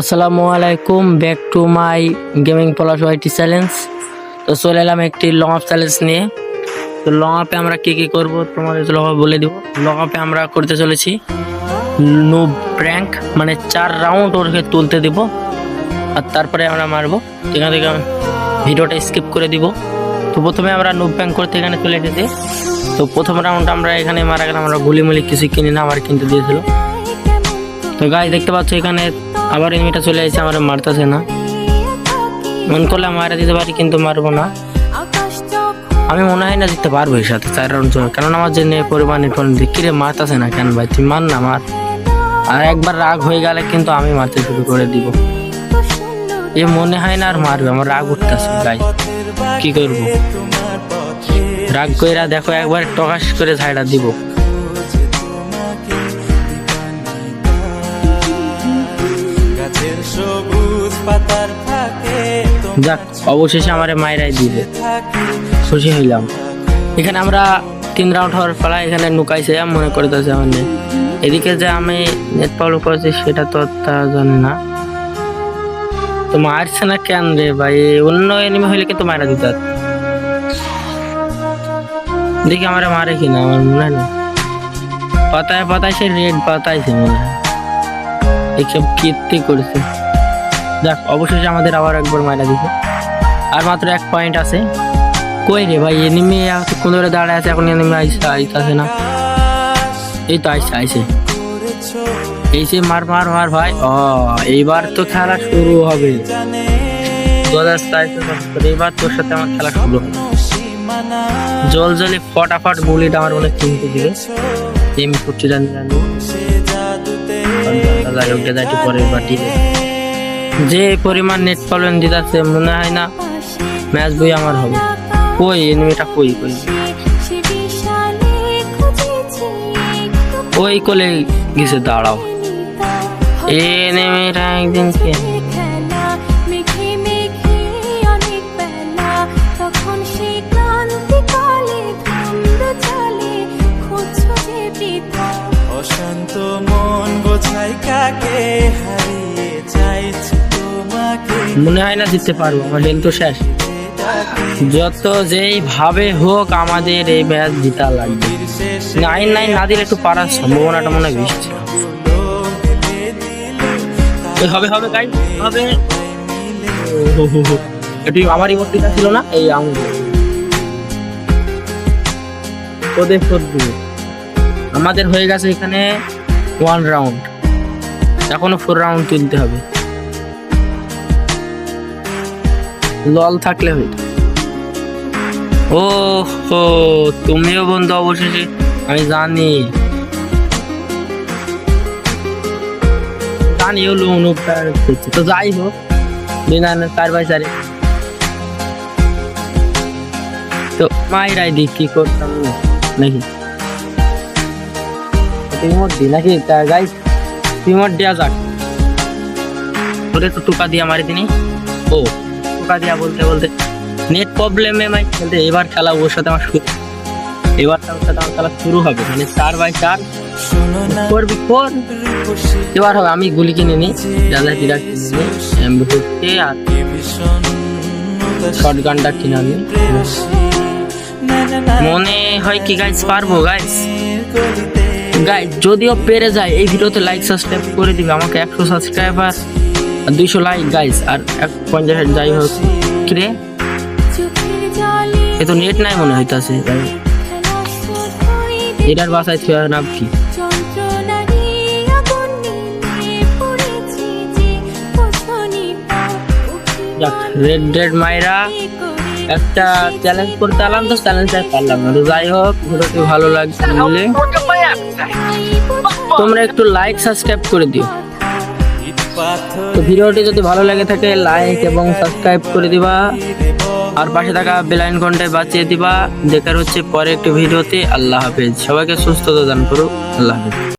আসসালামু আলাইকুম back to my gaming plus YT challenge তো চলে এলাম একটি লং আপ চ্যালেঞ্জ নিয়ে। তো লং আপে আমরা কী কী করব তোমাদের লং বলে দিব। লং আপে আমরা করতে চলেছি নো প্র্যাঙ্ক মানে চার রাউন্ড ওরকে তুলতে দিব। আর তারপরে আমরা মারবো। এখান থেকে ভিডিওটা স্কিপ করে দিব। তো প্রথমে আমরা নো প্র্যাঙ্ক করতে এখানে চলে এসেছি। তো প্রথম রাউন্ড আমরা এখানে মারা গেলাম। আমরা গুলি মুলি কিছু কিনি না, আমার কিনতে দিয়েছিল। তো গাছ দেখতে পাচ্ছ এখানে আবার এনিমিটা চলে এসেছে আমার মারতেছে না। মন করলে মারা দিতে পারি, কিন্তু মারবো না। আমি মনে হয় না জিততে পারব এর সাথে চার রাউন্ড জন্য কারণ আমার যে নে পরিমাণ দেখি রে মারতেছে না কেন ভাই? তুই মার না, মার। আর একবার রাগ হয়ে গেলে কিন্তু আমি মারতে শুরু করে দিব। এ মনে হয় না আর মারবে, আমার রাগ উঠতেছে, ভাই। কি করব? রাগ কইরা দেখো একবার টকাশ করে ঝাড়া দিব। সবুজ পাতার থাকে যাক, অবশেষে আমার মায়েরাই দিবে খুশি হইলাম। এখানে আমরা তিন রাউন্ড হওয়ার ফলে এখানে নুকাইছে, মনে করতেছে আমাদের। এদিকে যে আমি নেট পাউলো করেছি, সেটা তো তা জানি না। তো মারছে না কেন রে ভাই? অন্য এনিমি হইলে কিন্তু মারা দিত দেখি আমার মারে কিনা, আমার মনে হয় না। পাতায় পাতায় সে রেড পাতাইছে মনে হয়। এইসব কীর্তি করেছে। যাক, অবশেষে আমাদের আবার একবার মারা দিছে। আর মাত্র এক পয়েন্ট আছে। কই রে ভাই এনিমি কোন ধরে দাঁড়ায় আছে? এখন এনিমি আইসা আইতাছে না। এই তো আইসা, আইসে। করেছ এই যে মার মার মার ভাই, ও, এইবার তো খেলা শুরু হবে। এইবার তোর সাথে আমার খেলা শুরু হবে। জল জলে ফটাফট গুলিটা আমার অনেক চিনতে দিবে। এম ফুটি রান জানি সে জাদুতে যাই হোক যায় একটু পরে এবার দিবে। যে পরিমাণ নেট প্রবলেম দিতেছে, মনে হয় না ম্যাচ বই আমার হবে। কই এনিমিটা কই কই? ওই কোলে গেছে, দাঁড়াও। এনিমিটা একদিন কে মনে হয় না জিততে পারব, আমার হেলথ তো শেষ। যত যেই ভাবে হোক আমাদের এই ম্যাচ জিতা লাগবে। নাইন নাইন না দিলে একটু পারার সম্ভাবনাটা মনে হয় বেশি হবে হবে হবে। একটু আমার ছিল না? এই আঙুল। ওদের আমাদের হয়ে গেছে এখানে ওয়ান রাউন্ড এখনও ফোর রাউন্ড তুলতে হবে। লল থাকলে হইতো। ও হো তুমিও বন্ধু অবশেষে, আমি জানি। জানি লোন করছে তো যাই হোক, বিনা চার বাই চারে তো মায়ের আইডি কি করতাম নাকি? রিমোট দি নাকি? গাইস রিমোট দেওয়া যাক। ওরে তো টুকা দিয়া মারি দিনি। ও। টুকা বলতে বলতে নেট প্রবলেমে মাই খেলতে এবার খেলা ওর সাথে আমার শুরু এবার তার সাথে আমার খেলা শুরু হবে। মানে চার বাই চার করবি কর এবার হবে। আমি গুলি কিনে নিই জানলা টিরা কিনে নিই এমবিতে আর শর্ট গানটা কিনে না মনে হয় কি গাইস পারব গলিতে গাইস যদিও পেরে যায়, এই ভিডিওতে লাইক সাবস্ক্রাইব করে দিবে। আমাকে একশো সাবস্ক্রাইবার দুইশো লাইক গাইস আর এক পঞ্চাশ যাই হোক কিরে? এ তো নেট নাই মনে হইতাছে এটার বাসায় থুয়া নাম কি? রেড রেড মাইরা একটা চ্যালেঞ্জ করতে আলাম তো চ্যালেঞ্জ আর পারলাম না। তো যাই হোক ভিডিওটি ভালো লাগছে তোমরা একটু লাইক সাবস্ক্রাইব করে দিও। তো ভিডিওটি যদি ভালো লাগে থাকে লাইক এবং সাবস্ক্রাইব করে দিবা। আর পাশে থাকা বেলাইন ঘন্টায় বাঁচিয়ে দিবা। দেখার হচ্ছে পরে একটি ভিডিওতে। আল্লাহ হাফেজ। সবাইকে সুস্থতা দান করুক। আল্লাহ হাফেজ।